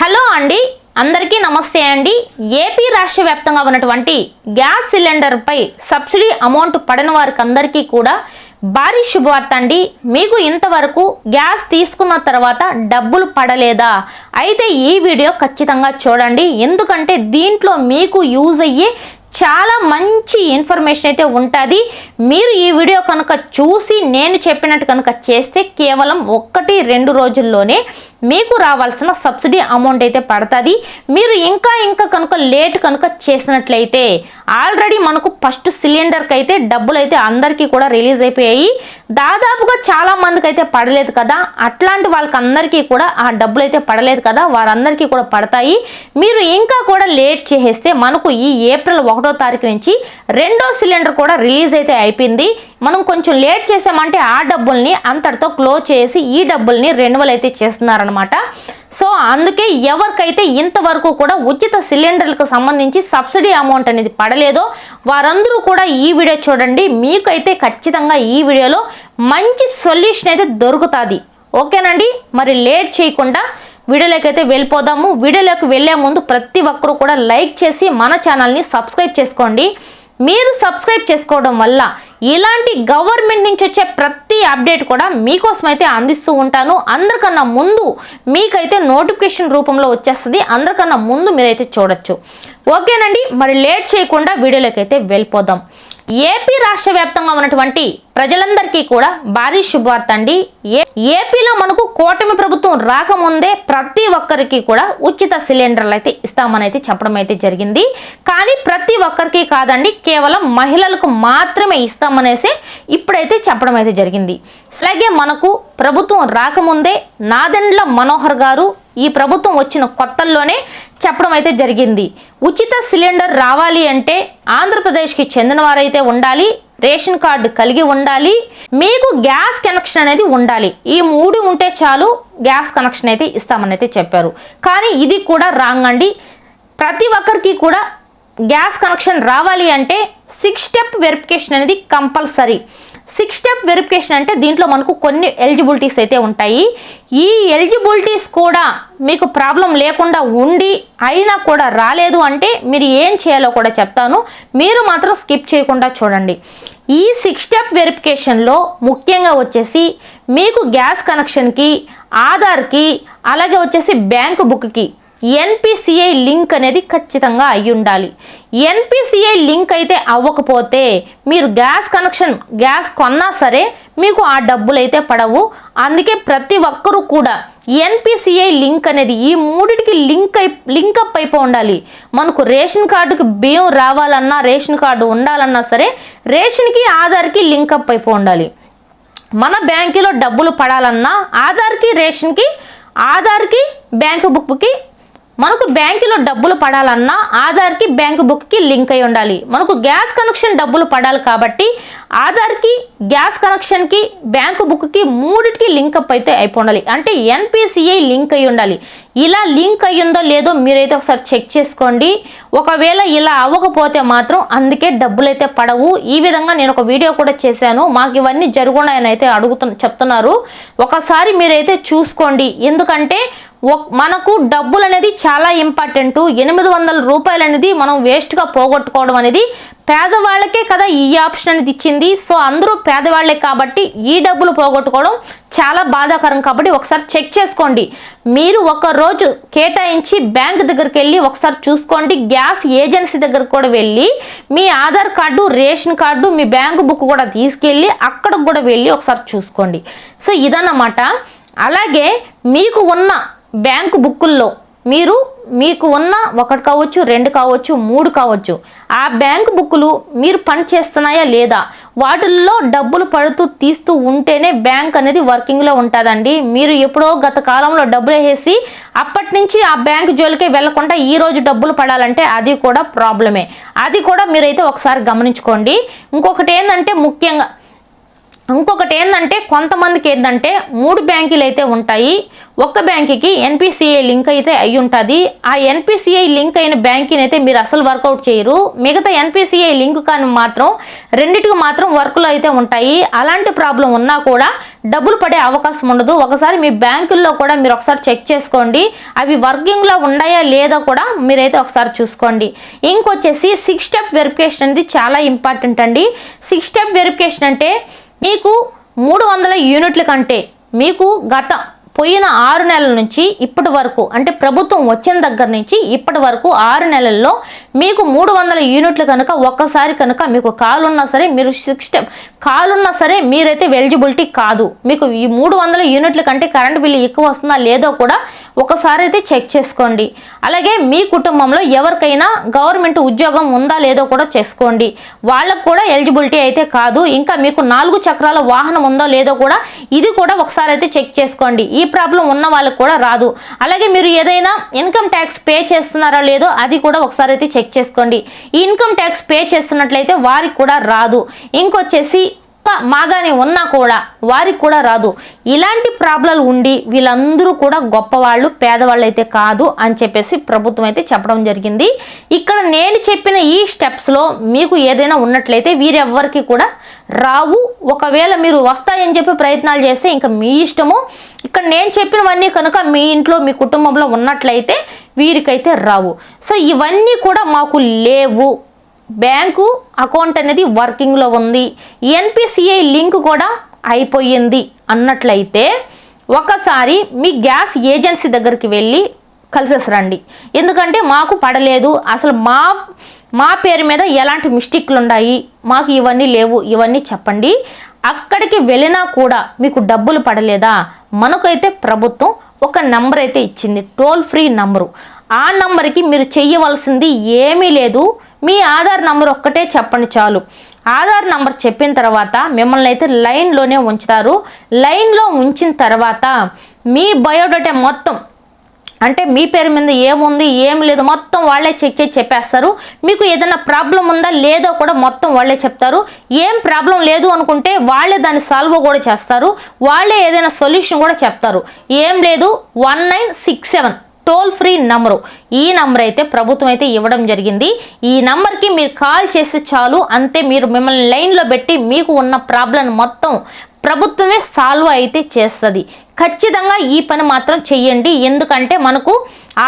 Hello అండి. అందరికీ నమస్తే అండి. ఏపీ రాష్ట్ర వ్యాప్తంగా ఉన్నటువంటి గ్యాస్ సిలిండర్పై సబ్సిడీ అమౌంట్ పడిన వారికి అందరికీ కూడా భారీ శుభవార్త అండి. మీకు ఇంతవరకు గ్యాస్ తీసుకున్న తర్వాత డబ్బులు పడలేదా? అయితే ఈ వీడియో ఖచ్చితంగా చూడండి. ఎందుకంటే దీంట్లో మీకు యూజ్ అయ్యే చాలా మంచి ఇన్ఫర్మేషన్ అయితే ఉంటుంది. మీరు ఈ వీడియో కనుక చూసి నేను చెప్పినట్టు కనుక చేస్తే కేవలం ఒక్కటి రెండు రోజుల్లోనే మీకు రావాల్సిన సబ్సిడీ అమౌంట్ అయితే పడుతుంది. మీరు ఇంకా ఇంకా కనుక లేట్ కనుక చేసినట్లయితే ఆల్రెడీ మనకు ఫస్ట్ సిలిండర్కి అయితే డబ్బులు అయితే అందరికీ కూడా రిలీజ్ అయిపోయాయి. దాదాపుగా చాలా మందికి అయితే పడలేదు కదా. అట్లాంటి వాళ్ళకి అందరికీ కూడా ఆ డబ్బులు అయితే పడలేదు కదా. వారందరికీ కూడా పడతాయి. మీరు ఇంకా కూడా లేట్ చేసేస్తే మనకు ఈ ఏప్రిల్ ఒకటో తారీఖు నుంచి రెండో సిలిండర్ కూడా రిలీజ్ అయితే అయిపోయింది. మనం కొంచెం లేట్ చేసామంటే ఆ డబ్బుల్ని అంతటితో క్లోజ్ చేసి ఈ డబ్బుల్ని రెన్యువల్ అయితే చేస్తున్నారనమాట సో అందుకే ఎవరికైతే ఇంతవరకు కూడా ఉచిత సిలిండర్లకు సంబంధించి సబ్సిడీ అమౌంట్ అనేది పడలేదో వారందరూ కూడా ఈ వీడియో చూడండి. మీకైతే ఖచ్చితంగా ఈ వీడియోలో మంచి సొల్యూషన్ అయితే దొరుకుతుంది. ఓకేనండి? మరి లేట్ చేయకుండా వీడియోలోకి అయితే వెళ్ళిపోదాము. వీడియోలోకి వెళ్ళే ముందు ప్రతి ఒక్కరూ కూడా లైక్ చేసి మన ఛానల్ని సబ్స్క్రైబ్ చేసుకోండి. మీరు సబ్స్క్రైబ్ చేసుకోవడం వల్ల ఇలాంటి గవర్నమెంట్ నుంచి వచ్చే ప్రతి అప్డేట్ కూడా మీకోసం అయితే అందిస్తూ ఉంటాను. అందరికన్నా ముందు మీకైతే నోటిఫికేషన్ రూపంలో వచ్చేస్తుంది. అందరికన్నా ముందు మీరైతే చూడొచ్చు. ఓకేనండి మరి లేట్ చేయకుండా వీడియోలోకి అయితే వెళ్ళిపోదాం. ఏపీ రాష్ట్ర వ్యాప్తంగా ఉన్నటువంటి ప్రజలందరికీ కూడా భారీ శుభవార్త అండి. ఏ- ఏపీలో మనకు కూటమి ప్రభుత్వం రాకముందే ప్రతి ఒక్కరికి కూడా ఉచిత సిలిండర్లు అయితే ఇస్తామని అయితే చెప్పడం అయితే జరిగింది. కానీ ప్రతి ఒక్కరికి కాదండి కేవలం మహిళలకు మాత్రమే ఇస్తామనేసి ఇప్పుడైతే చెప్పడం అయితే జరిగింది. అలాగే మనకు ప్రభుత్వం రాకముందే నాదెండ్ల మనోహర్ గారు ఈ ప్రభుత్వం వచ్చిన కొత్తల్లోనే చెప్పడం అయితే జరిగింది. ఉచిత సిలిండర్ రావాలి అంటే ఆంధ్రప్రదేశ్కి చెందిన వారైతే ఉండాలి రేషన్ కార్డు కలిగి ఉండాలి మీకు గ్యాస్ కనెక్షన్ అనేది ఉండాలి. ఈ మూడు ఉంటే చాలు గ్యాస్ కనెక్షన్ అయితే ఇస్తామని అయితే చెప్పారు. కానీ ఇది కూడా రాంగ్ అండి. ప్రతి ఒక్కరికి కూడా గ్యాస్ కనెక్షన్ రావాలి అంటే సిక్స్ స్టెప్ వెరిఫికేషన్ అనేది కంపల్సరీ. సిక్స్ స్టెప్ వెరిఫికేషన్ అంటే దీంట్లో మనకు కొన్ని ఎలిజిబిలిటీస్ అయితే ఉంటాయి. ఈ ఎలిజిబిలిటీస్ కూడా మీకు ప్రాబ్లం లేకుండా ఉండి అయినా కూడా రాలేదు అంటే మీరు ఏం చేయాలో కూడా చెప్తాను. మీరు మాత్రం స్కిప్ చేయకుండా చూడండి. ఈ సిక్స్ స్టెప్ వెరిఫికేషన్లో ముఖ్యంగా వచ్చేసి మీకు గ్యాస్ కనెక్షన్కి ఆధార్కి అలాగే వచ్చేసి బ్యాంకు బుక్కి ఎన్పిసిఐ లింక్ అనేది ఖచ్చితంగా అయి ఉండాలి ఎన్పిసిఐ లింక్ అయితే అవ్వకపోతే మీరు గ్యాస్ కనెక్షన్ గ్యాస్ కొన్నా సరే మీకు ఆ డబ్బులు అయితే పడవు. అందుకే ప్రతి ఒక్కరూ కూడా ఎన్పిసిఐ లింక్ అనేది ఈ మూడిటికి లింక్ అయి లింక్ అప్ అయిపో ఉండాలి. మనకు రేషన్ కార్డుకి బియ్యం రావాలన్నా రేషన్ కార్డు ఉండాలన్నా సరే రేషన్కి ఆధార్కి లింక్ అప్ అయిపో ఉండాలి. మన బ్యాంకులో డబ్బులు పడాలన్నా ఆధార్కి రేషన్కి ఆధార్కి బ్యాంకు బుక్కి మనకు బ్యాంకులో డబ్బులు పడాలన్నా ఆధార్కి బ్యాంకు బుక్కి లింక్ అయి ఉండాలి. మనకు గ్యాస్ కనెక్షన్ డబ్బులు పడాలి కాబట్టి ఆధార్కి గ్యాస్ కనెక్షన్కి బ్యాంకు బుక్కి మూడిటికి లింకప్ అయితే అయిపోండాలి ఉండాలి. అంటే ఎన్పిసిఐ లింక్ అయి ఉండాలి. ఇలా లింక్ అయ్యిందో లేదో మీరైతే ఒకసారి చెక్ చేసుకోండి. ఒకవేళ ఇలా అవ్వకపోతే మాత్రం అందుకే డబ్బులు అయితే పడవు. ఈ విధంగా నేను ఒక వీడియో కూడా చేశాను. మాకు ఇవన్నీ జరుగున్నాయని అయితే అడుగుతు చెప్తున్నారు. ఒకసారి మీరైతే చూసుకోండి. ఎందుకంటే మనకు డబ్బులు అనేది చాలా ఇంపార్టెంట్. ఎనిమిది వందల రూపాయలు అనేది మనం వేస్ట్గా పోగొట్టుకోవడం అనేది పేదవాళ్ళకే కదా ఈ ఆప్షన్ అనేది ఇచ్చింది. సో అందరూ పేదవాళ్ళే కాబట్టి ఈ డబ్బులు పోగొట్టుకోవడం చాలా బాధాకరం కాబట్టి ఒకసారి చెక్ చేసుకోండి. మీరు ఒక రోజు కేటాయించి బ్యాంక్ దగ్గరికి వెళ్ళి ఒకసారి చూసుకోండి. గ్యాస్ ఏజెన్సీ దగ్గరకు కూడా వెళ్ళి మీ ఆధార్ కార్డు రేషన్ కార్డు మీ బ్యాంకు బుక్ కూడా తీసుకెళ్ళి అక్కడికి కూడా వెళ్ళి ఒకసారి చూసుకోండి. సో ఇదన్నమాట. అలాగే మీకు ఉన్న బ్యాంకు బుక్కుల్లో మీరు మీకు ఉన్న ఒకటి కావచ్చు రెండు కావచ్చు మూడు కావచ్చు ఆ బ్యాంకు బుక్కులు మీరు పని చేస్తున్నాయా లేదా? వాటిల్లో డబ్బులు పడుతూ తీస్తూ ఉంటేనే బ్యాంక్ అనేది వర్కింగ్లో ఉంటుందండి. మీరు ఎప్పుడో గత కాలంలో డబ్బులు వేసి అప్పటి నుంచి ఆ బ్యాంక్ జోలికే వెళ్ళకుండా ఈ రోజు డబ్బులు పడాలంటే అది కూడా ప్రాబ్లమే. అది కూడా మీరైతే ఒకసారి గమనించుకోండి. ఇంకొకటి ఏంటంటే ముఖ్యంగా ఇంకొకటి ఏంటంటే కొంతమందికి ఏంటంటే మూడు బ్యాంకులు అయితే ఉంటాయి ఒక్క బ్యాంకుకి ఎన్పిసిఐ లింక్ అయితే అయి ఉంటుంది ఆ ఎన్పిసిఐ లింక్ అయిన బ్యాంకుని అయితే మీరు అసలు వర్కౌట్ చేయరు. మిగతా ఎన్పిసిఐ లింక్ కానీ మాత్రం రెండిటికి మాత్రం వర్కులు అయితే ఉంటాయి. అలాంటి ప్రాబ్లం ఉన్నా కూడా డబ్బులు పడే అవకాశం ఉండదు. ఒకసారి మీ బ్యాంకుల్లో కూడా మీరు ఒకసారి చెక్ చేసుకోండి. అవి వర్కింగ్లో ఉన్నాయా లేదా కూడా మీరైతే ఒకసారి చూసుకోండి. ఇంకొచ్చేసి సిక్స్ స్టెప్ వెరిఫికేషన్ అనేది చాలా ఇంపార్టెంట్ అండి. సిక్స్ స్టెప్ వెరిఫికేషన్ అంటే మీకు మూడు వందల యూనిట్ల కంటే మీకు గత పోయిన ఆరు నెలల నుంచి ఇప్పటి వరకు అంటే ప్రభుత్వం వచ్చిన దగ్గర నుంచి ఇప్పటి వరకు ఆరు నెలల్లో మీకు మూడు వందల యూనిట్లు కనుక ఒక్కసారి కనుక మీకు కాల్ ఉన్నా సరే మీరు సిక్స్ కాలున్నా సరే మీరైతే ఎలిజిబిలిటీ కాదు. మీకు ఈ మూడు వందల యూనిట్ల కంటే కరెంట్ బిల్లు ఎక్కువ వస్తుందా లేదో కూడా ఒకసారి అయితే చెక్ చేసుకోండి. అలాగే మీ కుటుంబంలో ఎవరికైనా గవర్నమెంట్ ఉద్యోగం ఉందా లేదో కూడా చేసుకోండి. వాళ్ళకు కూడా ఎలిజిబిలిటీ అయితే కాదు. ఇంకా మీకు నాలుగు చక్రాల వాహనం ఉందో లేదో కూడా ఇది కూడా ఒకసారి అయితే చెక్ చేసుకోండి. ఈ ప్రాబ్లం ఉన్న వాళ్ళకి కూడా రాదు. అలాగే మీరు ఏదైనా ఇన్కమ్ ట్యాక్స్ పే చేస్తున్నారా లేదో అది కూడా ఒకసారి అయితే చెక్ చేసుకోండి. ఇన్కమ్ ట్యాక్స్ పే చేస్తున్నట్లయితే వారికి కూడా రాదు. ఇంకొచ్చేసి మాగానే ఉన్నా కూడా వారికి కూడా రాదు. ఇలాంటి ప్రాబ్లాలు ఉండి వీళ్ళందరూ కూడా గొప్పవాళ్ళు పేదవాళ్ళు అయితే కాదు అని చెప్పేసి ప్రభుత్వం అయితే చెప్పడం జరిగింది. ఇక్కడ నేను చెప్పిన ఈ స్టెప్స్లో మీకు ఏదైనా ఉన్నట్లయితే వీరెవ్వరికి కూడా రావు. ఒకవేళ మీరు వస్తాయని చెప్పి ప్రయత్నాలు చేస్తే ఇంకా మీ ఇష్టము. ఇక్కడ నేను చెప్పినవన్నీ కనుక మీ ఇంట్లో మీ కుటుంబంలో ఉన్నట్లయితే వీరికైతే రావు. సో ఇవన్నీ కూడా మాకు లేవు. బ్యాంకు అకౌంట్ అనేది వర్కింగ్లో ఉంది. ఎన్పిసిఐ లింక్ కూడా అయిపోయింది అన్నట్లయితే ఒకసారి మీ గ్యాస్ ఏజెన్సీ దగ్గరికి వెళ్ళి కలిసేసి రండి. ఎందుకంటే మాకు పడలేదు. అసలు మా మా పేరు మీద ఎలాంటి మిస్టేక్లు ఉన్నాయి మాకు ఇవన్నీ లేవు. ఇవన్నీ చెప్పండి. అక్కడికి వెళ్ళినా కూడా మీకు డబ్బులు పడలేదా? మనకైతే ప్రభుత్వం ఒక నంబర్ అయితే ఇచ్చింది. టోల్ ఫ్రీ నంబరు ఆ నంబర్కి మీరు చెయ్యవలసింది ఏమీ లేదు. మీ ఆధార్ నంబర్ ఒక్కటే చెప్పండి చాలు. ఆధార్ నంబర్ చెప్పిన తర్వాత మిమ్మల్ని అయితే లైన్లోనే ఉంచుతారు. లైన్లో ఉంచిన తర్వాత మీ బయోడేటా మొత్తం అంటే మీ పేరు మీద ఏముంది ఏం లేదు మొత్తం వాళ్ళే చెక్ చేసి చెప్పేస్తారు. మీకు ఏదైనా ప్రాబ్లం ఉందా లేదో కూడా మొత్తం వాళ్ళే చెప్తారు. ఏం ప్రాబ్లం లేదు అనుకుంటే వాళ్ళే దాన్ని సాల్వ్ కూడా చేస్తారు. వాళ్ళే ఏదైనా సొల్యూషన్ కూడా చెప్తారు. ఏం లేదు one nine six seven toll free number. ఈ నంబర్ అయితే ప్రభుత్వం అయితే ఇవ్వడం జరిగింది. ఈ నంబర్కి మీరు కాల్ చేస్తే చాలు. అంతే మీరు మిమ్మల్ని లైన్లో పెట్టి మీకు ఉన్న ప్రాబ్లం మొత్తం ప్రభుత్వమే సాల్వ్ అయితే చేస్తుంది. ఖచ్చితంగా ఈ పని మాత్రం చెయ్యండి. ఎందుకంటే మనకు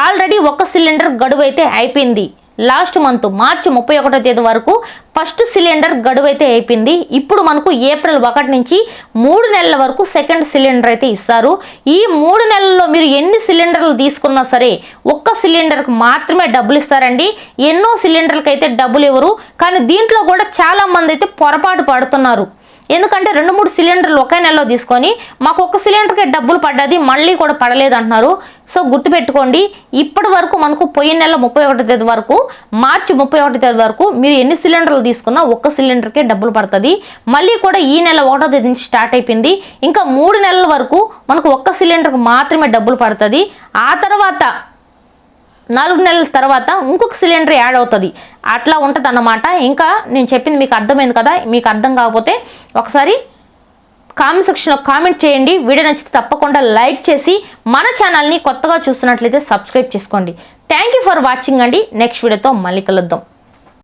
ఆల్రెడీ ఒక సిలిండర్ గడువు అయితే అయిపోయింది. లాస్ట్ మంత్ మార్చి ముప్పై ఒకటో తేదీ వరకు ఫస్ట్ సిలిండర్ గడువు అయితే అయిపోయింది. ఇప్పుడు మనకు ఏప్రిల్ ఒకటి నుంచి మూడు నెలల వరకు సెకండ్ సిలిండర్ అయితే ఇస్తారు. ఈ మూడు నెలల్లో మీరు ఎన్ని సిలిండర్లు తీసుకున్నా సరే ఒక్క సిలిండర్కి మాత్రమే డబ్బులు ఇస్తారండి. ఎన్నో సిలిండర్లకు అయితే డబ్బులు ఇవ్వరు. కానీ దీంట్లో కూడా చాలామంది అయితే పొరపాటు పడుతున్నారు. ఎందుకంటే రెండు మూడు సిలిండర్లు ఒకే నెలలో తీసుకొని మాకు ఒక సిలిండర్కే డబ్బులు పడ్డది మళ్ళీ కూడా పడలేదు అంటున్నారు సో గుర్తుపెట్టుకోండి ఇప్పటి వరకు మనకు పోయిన నెల ముప్పై ఒకటి తేదీ వరకు మార్చి ముప్పై ఒకటి తేదీ వరకు మీరు ఎన్ని సిలిండర్లు తీసుకున్నా ఒక్క సిలిండర్కే డబ్బులు పడుతుంది. మళ్ళీ కూడా ఈ నెల ఒకటో తేదీ నుంచి స్టార్ట్ అయిపోయింది. ఇంకా మూడు నెలల వరకు మనకు ఒక్క సిలిండర్కి మాత్రమే డబ్బులు పడుతుంది. ఆ తర్వాత నాలుగు నెలల తర్వాత ఇంకొక సిలిండర్ యాడ్ అవుతుంది. అట్లా ఉంటుంది అన్నమాట ఇంకా నేను చెప్పింది మీకు అర్థమైంది కదా మీకు అర్థం కాకపోతే ఒకసారి కామెంట్ సెక్షన్లో కామెంట్ చేయండి. వీడియో నచ్చితే తప్పకుండా లైక్ చేసి మన ఛానల్ని కొత్తగా చూస్తున్నట్లయితే సబ్స్క్రైబ్ చేసుకోండి. థ్యాంక్ యూ ఫర్ వాచింగ్ అండి. నెక్స్ట్ వీడియోతో మళ్ళీ కలుద్దాం.